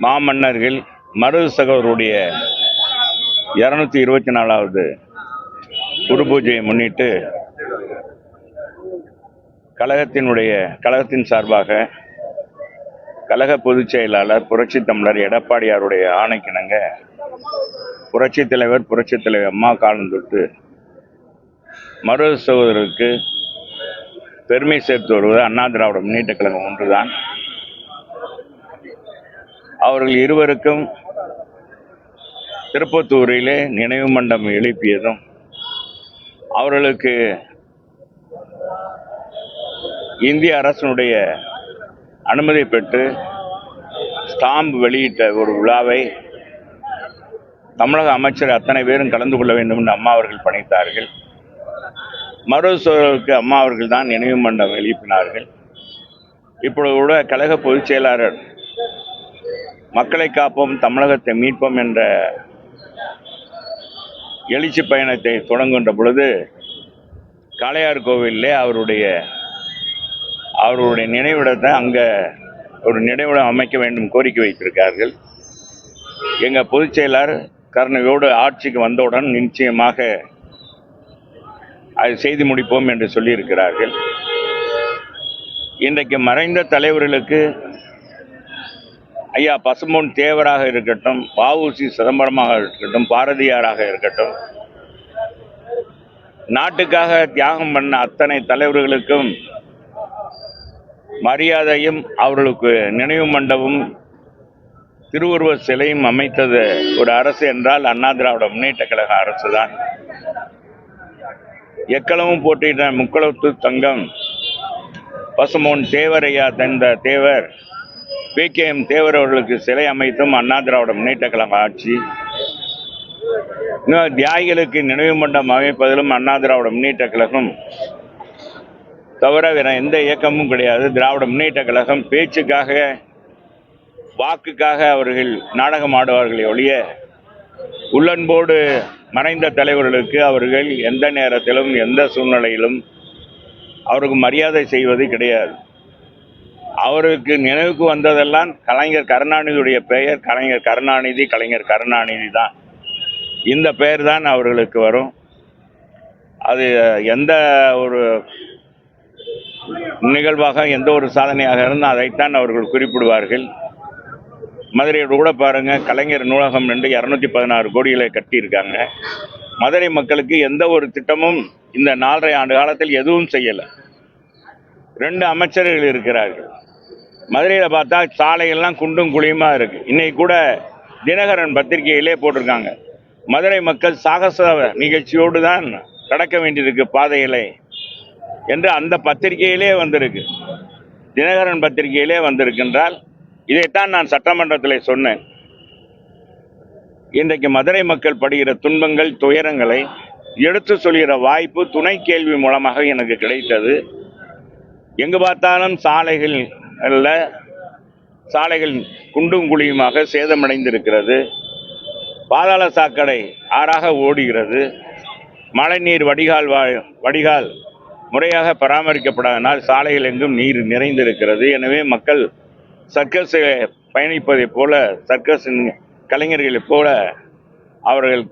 மாமன்னர்கள் மருது சகோதருடைய இரநூத்தி இருபத்தி நாலாவது குரு பூஜையை முன்னிட்டு கழகத்தினுடைய கழகத்தின் சார்பாக கழக பொதுச் செயலாளர் புரட்சி தமிழர் எடப்பாடியாருடைய ஆணைக்கிணங்க புரட்சி தலைவர் புரட்சி தலைவர் அம்மா காலம் தொட்டு மருது சகோதரருக்கு பெருமை சேர்த்து வருவது அண்ணா திராவிட முன்னேற்ற கழகம் ஒன்றுதான். அவர்கள் இருவருக்கும் திருப்பத்தூரிலே நினைவு மண்டபம் எழுப்பியதும் அவர்களுக்கு இந்திய அரசினுடைய அனுமதி பெற்று ஸ்டாம்ப் வெளியிட்ட ஒரு விழாவை தமிழக அமைச்சர் அத்தனை பேரும் கலந்து கொள்ள வேண்டும் என்று அம்மா அவர்கள் பணித்தார்கள். மருத்துவர்களுக்கு அம்மா அவர்கள் தான் நினைவு மண்டபம் எழுப்பினார்கள். இப்பொழுது கூட கழக பொதுச் செயலாளர் மக்களை காப்போம் தமிழகத்தை மீட்போம் என்ற எழுச்சி பயணத்தை தொடங்குகின்ற பொழுது காளையார் கோவிலிலே அவருடைய அவருடைய நினைவிடத்தை அங்கே ஒரு நினைவிடம் அமைக்க வேண்டும் கோரிக்கை வைத்திருக்கார்கள் எங்கள் பொதுச் செயலர் கருணையோடு ஆட்சிக்கு வந்தவுடன் நிச்சயமாக அதை செய்து முடிப்போம் என்று சொல்லியிருக்கிறார்கள். இன்றைக்கு மறைந்த தலைவர்களுக்கு ஐயா பசும்பொன் தேவராக இருக்கட்டும் பாவூசி சிதம்பரமாக இருக்கட்டும் பாரதியாராக இருக்கட்டும் நாட்டுக்காக தியாகம் பண்ண அத்தனை தலைவர்களுக்கும் மரியாதையும் அவர்களுக்கு நினைவு மண்டபம் திருவுருவ சிலையும் அமைத்தது ஒரு அரசு என்றால் அண்ணா திராவிட முன்னேற்ற கழக அரசு தான் எக்களவும் போட்டியிட்ட முக்களத்து தங்கம் பசுமோன் தேவரையா தந்த Thevar P K M Thevar அவர்களுக்கு சிலை அமைத்தும் அண்ணா திராவிட முன்னேற்ற கழக ஆட்சி. இன்னும் தியாகிகளுக்கு நினைவு மண்டம் அமைப்பதிலும் அண்ணா திராவிட முன்னேற்ற கழகம் தவிர வேற எந்த இயக்கமும் கிடையாது. திராவிட முன்னேற்ற கழகம் பேச்சுக்காக வாக்குக்காக அவர்கள் நாடகம் ஆடுவார்களே ஒழிய உள்ளன்போடு மறைந்த தலைவர்களுக்கு அவர்கள் எந்த நேரத்திலும் எந்த சூழ்நிலையிலும் அவருக்கு மரியாதை செய்வது கிடையாது. அவருக்கு நினைவுக்கு வந்ததெல்லாம் கலைஞர் கருணாநிதியுடைய பெயர் கலைஞர் கருணாநிதி கலைஞர் கருணாநிதி தான். இந்த பெயர் தான் அவர்களுக்கு வரும். அது எந்த ஒரு நிகழ்வாக எந்த ஒரு சாதனையாக இருந்தால் அதைத்தான் அவர்கள் குறிப்பிடுவார்கள். மதுரையில் கூட பாருங்கள் கலைஞர் நூலகம் ரெண்டு இரநூத்தி பதினாறு கோடிகளை கட்டியிருக்காங்க. மதுரை மக்களுக்கு எந்த ஒரு திட்டமும் இந்த நாலரை ஆண்டு காலத்தில் எதுவும் செய்யலை. ரெண்டு அமைச்சர்கள் இருக்கிறார்கள். மதுரையில் பார்த்தா சாலைகள்லாம் குண்டும் குழியுமாக இருக்குது இன்றைக்கி கூட தினகரன் பத்திரிகையிலே போட்டிருக்காங்க. மதுரை மக்கள் சாகச நிகழ்ச்சியோடு தான் கடக்க வேண்டியிருக்கு பாதைகளை என்று அந்த பத்திரிகையிலே வந்திருக்கு. தினகரன் பத்திரிகையிலே வந்திருக்கின்றால் இதைத்தான் நான் சட்டமன்றத்தில் சொன்னேன். இன்றைக்கு மதுரை மக்கள் படுகிற துன்பங்கள் துயரங்களை எடுத்து சொல்கிற வாய்ப்பு துணை கேள்வி மூலமாக எனக்கு கிடைத்தது. எங்கு பார்த்தாலும் சாலைகள் அல்ல சாலைகள் குண்டும் குழியுமாக சேதமடைந்திருக்கிறது. பாதாள சாக்கடை ஆறாக ஓடுகிறது. மழைநீர் வடிகால் வா- வடிகால் முறையாக பராமரிக்கப்படாதனால் சாலைகள் எங்கும் நீர் நிறைந்திருக்கிறது. எனவே மக்கள் சர்க்கஸ் பயணிப்பதைப் போல சர்க்கஸ் கலைஞர்களைப் போல அவர்கள்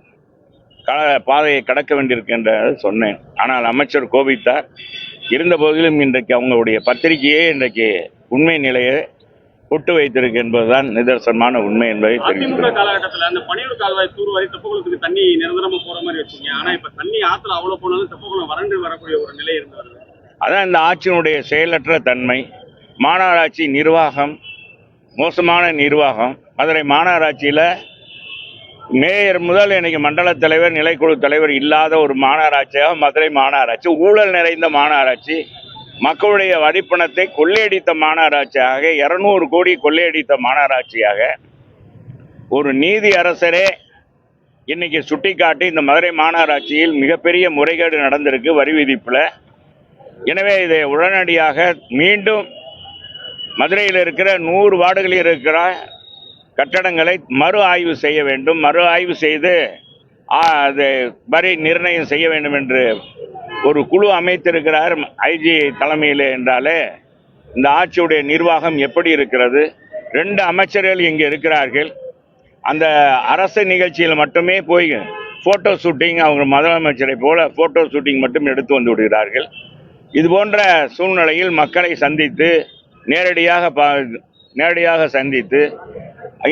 க பாதையை கடக்க வேண்டியிருக்கின்ற சொன்னேன். ஆனால் அமைச்சர் கோபித்தார் இருந்த போதிலும் இன்றைக்கு அவங்களுடைய பத்திரிகையே இன்றைக்கு உண்மை நிலையை ஒட்டு வைத்திருக்கு என்பதுதான் நிதர்சனமான உண்மை என்பதை அதிமுக தெரிவிக்கிறேன் காலகட்டத்துல அந்த பனியூர் கால்வாய் தூர்வாரி தெப்பகுளத்துக்கு தண்ணி நிரந்தரமா போற மாதிரி வச்சீங்க ஆனா இப்ப தண்ணி ஆத்துல அவ்வளவு போனாலும் தெப்பகுளம் வறண்டு வரக்கூடிய ஒரு நிலை இருந்து வருது. அதான் இந்த ஆட்சியினுடைய செயலற்ற தன்மை மாநகராட்சி நிர்வாகம் மோசமான நிர்வாகம். மதுரை மாநகராட்சியில் மேயர் முதல் இன்னைக்கு மண்டல தலைவர் நிலைக்குழு தலைவர் இல்லாத ஒரு மாநகராட்சியாக மதுரை மாநகராட்சி ஊழல் நிறைந்த மாநகராட்சி மக்களுடைய வரிப்பணத்தை கொள்ளையடித்த மாநகராட்சியாக இருநூறு கோடி கொள்ளையடித்த மாநகராட்சியாக ஒரு நீதி அரசரே இன்னைக்கு சுட்டிக்காட்டி இந்த மதுரை மாநகராட்சியில் மிகப்பெரிய முறைகேடு நடந்திருக்கு வரி விதிப்பில். எனவே இதை உடனடியாக மீண்டும் மதுரையில் இருக்கிற நூறு வார்டுகளில் இருக்கிற கட்டடங்களை மறு ஆய்வு செய்ய வேண்டும். மறு ஆய்வு செய்து அது வரி நிர்ணயம் செய்ய வேண்டும் என்று ஒரு குழு அமைத்திருக்கிறார் ஐஜி தலைமையில் என்றாலே இந்த ஆட்சியுடைய நிர்வாகம் எப்படி இருக்கிறது? ரெண்டு அமைச்சர்கள் இங்கே இருக்கிறார்கள். அந்த அரசு நிகழ்ச்சியில் மட்டுமே போய் ஃபோட்டோ ஷூட்டிங் அவங்க முதலமைச்சரை போல ஃபோட்டோ ஷூட்டிங் மட்டும் எடுத்து வந்து விடுகிறார்கள். இது போன்ற சூழ்நிலையில் மக்களை சந்தித்து நேரடியாக பா நேரடியாக சந்தித்து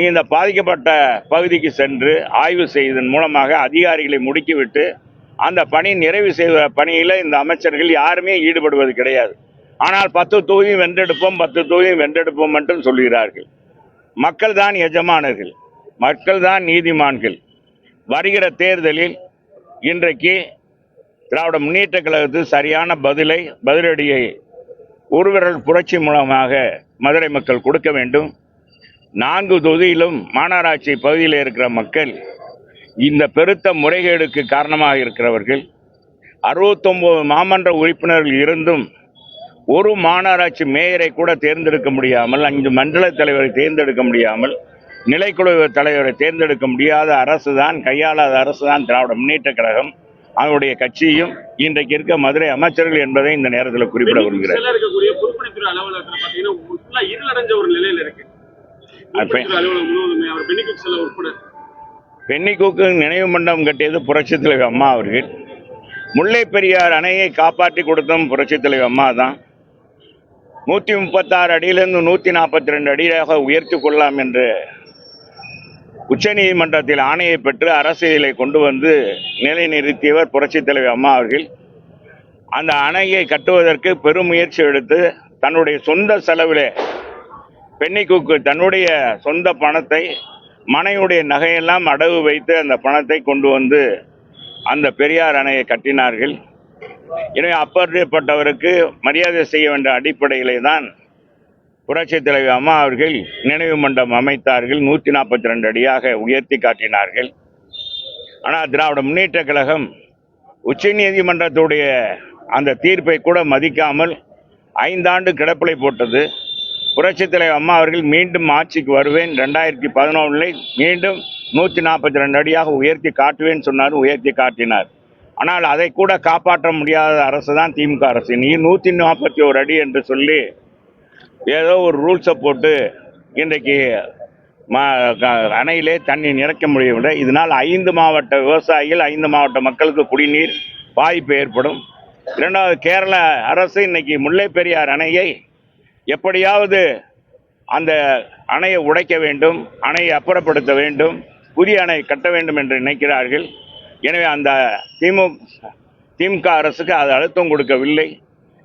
இந்த பாதிக்கப்பட்ட பகுதிக்கு சென்று ஆய்வு செய்வதன் மூலமாக அதிகாரிகளை முடுக்கிவிட்டு அந்த பணி நிறைவு செய்வ பணியில் இந்த அமைச்சர்கள் யாருமே ஈடுபடுவது கிடையாது. ஆனால் பத்து தொகுதியும் வென்றெடுப்போம் பத்து தொகுதியும் வென்றெடுப்போம் மட்டும் சொல்கிறார்கள். மக்கள் தான் எஜமானர்கள் மக்கள் தான் நீதிமான்கள். வருகிற தேர்தலில் இன்றைக்கு திராவிட முன்னேற்ற கழகத்துக்கு சரியான பதிலை பதிலடியை ஒருவிரல் புரட்சி மூலமாக மதுரை மக்கள் கொடுக்க வேண்டும். நான்கு தொகுதியிலும் மாநகராட்சி பகுதியில் இருக்கிற மக்கள் இந்த பெருத்த முறைகேடுக்கு காரணமாக இருக்கிறவர்கள் அறுபத்தொம்போது மாமன்ற உறுப்பினர்கள் இருந்தும் ஒரு மாநகராட்சி மேயரை கூட தேர்ந்தெடுக்க முடியாமல் அஞ்சு மண்டல தலைவரை தேர்ந்தெடுக்க முடியாமல் நிலைக்குழு தலைவரை தேர்ந்தெடுக்க முடியாத அரசு தான் கையாளாத அரசு தான் திராவிட முன்னேற்ற கழகம். அவருடைய கட்சியும் இன்றைக்கு இருக்க மதுரை அமைச்சர்கள் என்பதை இந்த நேரத்தில் குறிப்பிட விரும்புகிறேன். அலுவலகத்துல பாத்தீங்கன்னா ஃபுல்லா இருளடைஞ்ச ஒரு நிலையில இருக்கு. பெண்ணிக்கூக்கு நினைவு மண்டபம் கட்டியது புரட்சித் தலைவர் அம்மா அவர்கள். முல்லை பெரியார் அணையை காப்பாற்றி கொடுத்ததும் புரட்சித் தலைவர் அம்மா தான். நூற்றி முப்பத்தாறு அடியிலிருந்து நூற்றி நாற்பத்தி ரெண்டு அடியாக உயர்த்தி கொள்ளலாம் என்று உச்சநீதிமன்றத்தில் ஆணையை பெற்று அரசியலை கொண்டு வந்து நிலைநிறுத்தியவர் புரட்சித் தலைவர் அம்மா அவர்கள். அந்த அணையை கட்டுவதற்கு பெரும் முயற்சி எடுத்து தன்னுடைய சொந்த செலவிலே பெண்ணிக்கூக்கு தன்னுடைய சொந்த பணத்தை மனையுடைய நகையெல்லாம் அடகு வைத்து அந்த பணத்தை கொண்டு வந்து அந்த பெரியார் அணையை கட்டினார்கள். எனவே அப்பேற்பட்டவருக்கு மரியாதை செய்ய வேண்டிய அடிப்படையிலே தான் புரட்சி தலைவி அம்மா அவர்கள் நினைவு மண்டபம் அமைத்தார்கள். நூற்றி நாற்பத்தி ரெண்டு அடியாக உயர்த்தி காட்டினார்கள். ஆனால் திராவிட முன்னேற்ற கழகம் உச்ச நீதிமன்றத்துடைய அந்த தீர்ப்பை கூட மதிக்காமல் ஐந்தாண்டு கிடப்பிலை போட்டது. புரட்சித் தலைவர் அம்மா அவர்கள் மீண்டும் ஆட்சிக்கு வருவேன். ரெண்டாயிரத்தி பதினொன்றில் மீண்டும் நூற்றி நாற்பத்தி ரெண்டு அடியாக உயர்த்தி காட்டுவேன் சொன்னார் உயர்த்தி காட்டினார். ஆனால் அதை கூட காப்பாற்ற முடியாத அரசு தான் திமுக அரசு. நீ நூற்றி நாற்பத்தி ஒரு அடி என்று சொல்லி ஏதோ ஒரு ரூல்ஸை போட்டு இன்றைக்கு ம க- அணையிலே தண்ணி நிரக்க முடியவில்லை. இதனால் ஐந்து மாவட்ட விவசாயிகள் ஐந்து மாவட்ட மக்களுக்கு குடிநீர் பாதிப்பு ஏற்படும். இரண்டாவது கேரள அரசு இன்னைக்கு முல்லை பெரியார் அணையை எப்படியாவது அந்த அணையை உடைக்க வேண்டும் அணையை அப்புறப்படுத்த வேண்டும் புதிய அணை கட்ட வேண்டும் என்று நினைக்கிறார்கள். எனவே அந்த திமுக திமுக அரசுக்கு அது அழுத்தம் கொடுக்கவில்லை.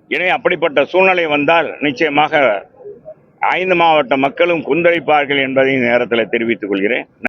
எனவே அப்படிப்பட்ட சூழ்நிலை வந்தால் நிச்சயமாக ஐந்து மாவட்ட மக்களும் குந்தளிப்பார்கள் என்பதை நேரத்தில் தெரிவித்துக் கொள்கிறேன்.